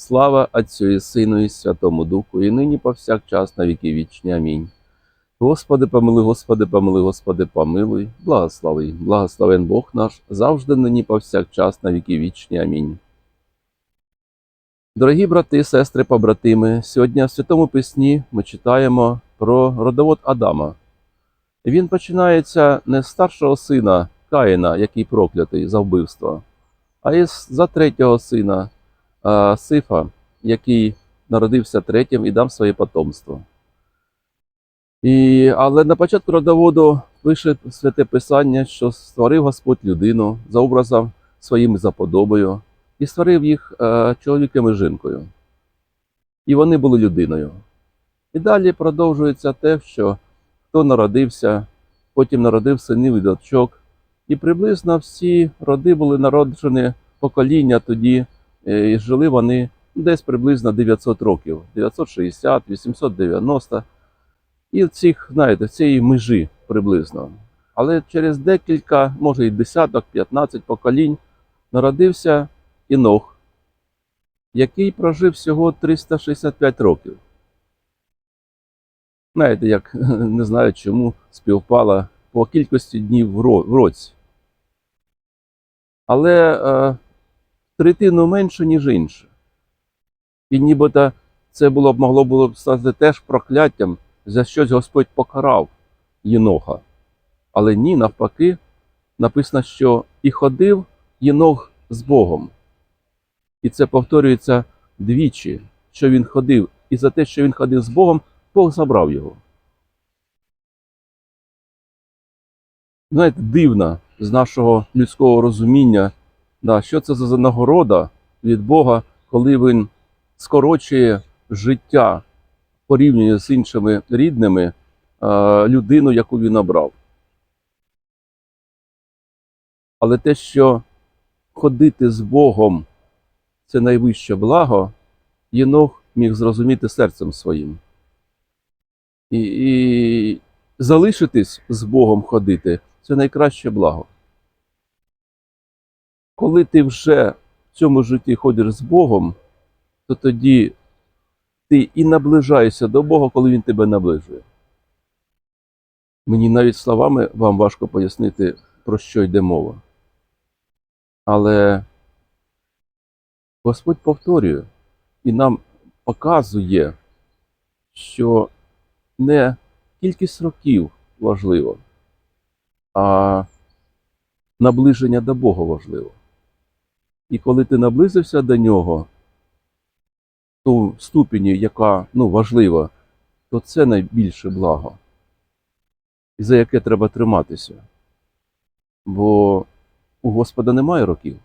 Слава Отцю і Сину і Святому Духу, і нині повсякчас на віки вічні. Амінь. Господи, помилуй, Господи, помилуй, Господи, помилуй, благослови, благословен Бог наш, завжди нині повсякчас на віки вічні. Амінь. Дорогі брати, сестри, побратими, сьогодні в Святому Письні ми читаємо про родовод Адама. Він починається не з старшого сина Каїна, який проклятий за вбивство, а із за третього сина Сифа, який народився третім і дав своє потомство. І, але на початку родоводу пише святе Писання, що створив Господь людину за образом своїм і за подобою, і створив їх е, чоловіком і жінкою. І вони були людиною. І далі продовжується те, що хто народився, потім народив синів і дочок, і приблизно всі роди були народжені покоління тоді, е, і жили вони десь приблизно 900 років, 960, 890. І цих, знаєте, цієї межі приблизно. Але через декілька, може і десяток, 15 поколінь народився Інох, який прожив всього 365 років. Знаєте, як не знаю чому співпала по кількості днів в в році. Але е, третину менше, ніж інше. І нібито це було б могло було б стати теж прокляттям, за щось Господь покарав Єноха. Але ні, навпаки, написано, що і ходив Єнох з Богом. І це повторюється двічі, що він ходив, і за те, що він ходив з Богом, Бог забрав його. Знаєте, дивно з нашого людського розуміння, да, що це за нагорода від Бога, коли він скорочує життя порівнює з іншими рідними людину, яку він обрав. Але те, що ходити з Богом це найвище благо, Єнох міг зрозуміти серцем своїм. І, і залишитись з Богом ходити це найкраще благо. Коли ти вже в цьому житті ходиш з Богом, то тоді ти і наближаєшся до Бога, коли Він тебе наближує. Мені навіть словами вам важко пояснити, про що йде мова. Але Господь повторює і нам показує, що не кількість років важливо, а наближення до Бога важливо. І коли ти наблизився до нього, ту ступені, яка ну, важлива, то це найбільше благо, і за яке треба триматися. Бо у Господа немає років,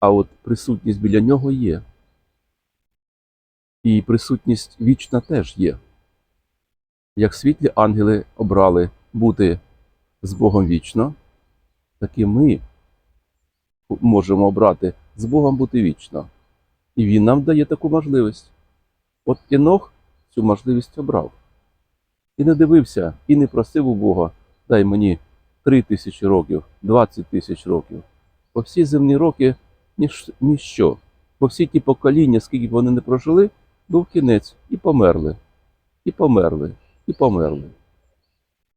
а от присутність біля нього є. І присутність вічна теж є. Як світлі ангели обрали бути з Богом вічно, так і ми можемо обрати з Богом бути вічно. І він нам дає таку можливість. От Єнох цю можливість обрав. І не дивився, і не просив у Бога, дай мені три тисячі років, 20 тисяч років. По всі земні роки ніж, ніщо. По всі ті покоління, скільки б вони не прожили, був кінець, і померли, і померли, і померли.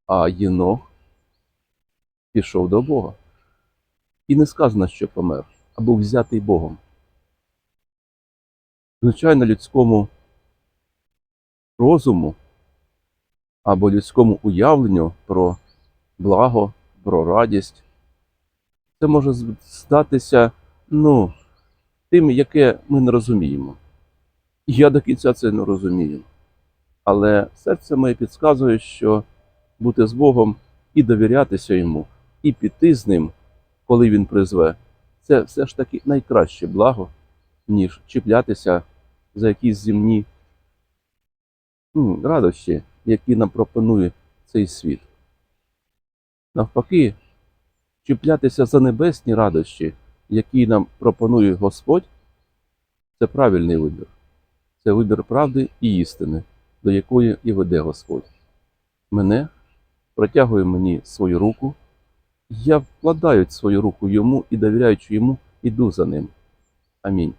А Єнох пішов до Бога. І не сказано, що помер, а був взятий Богом звичайно, людському розуму або людському уявленню про благо, про радість, це може здатися ну, тим, яке ми не розуміємо. Я до кінця це не розумію. Але серце моє підказує, що бути з Богом і довірятися йому, і піти з ним, коли він призве, це все ж таки найкраще благо ніж чіплятися за якісь земні м, радощі, які нам пропонує цей світ. Навпаки, чіплятися за небесні радощі, які нам пропонує Господь, це правильний вибір. Це вибір правди і істини, до якої і веде Господь. Мене протягує мені свою руку, я вкладаю свою руку йому і довіряючи йому, іду за ним. Амінь.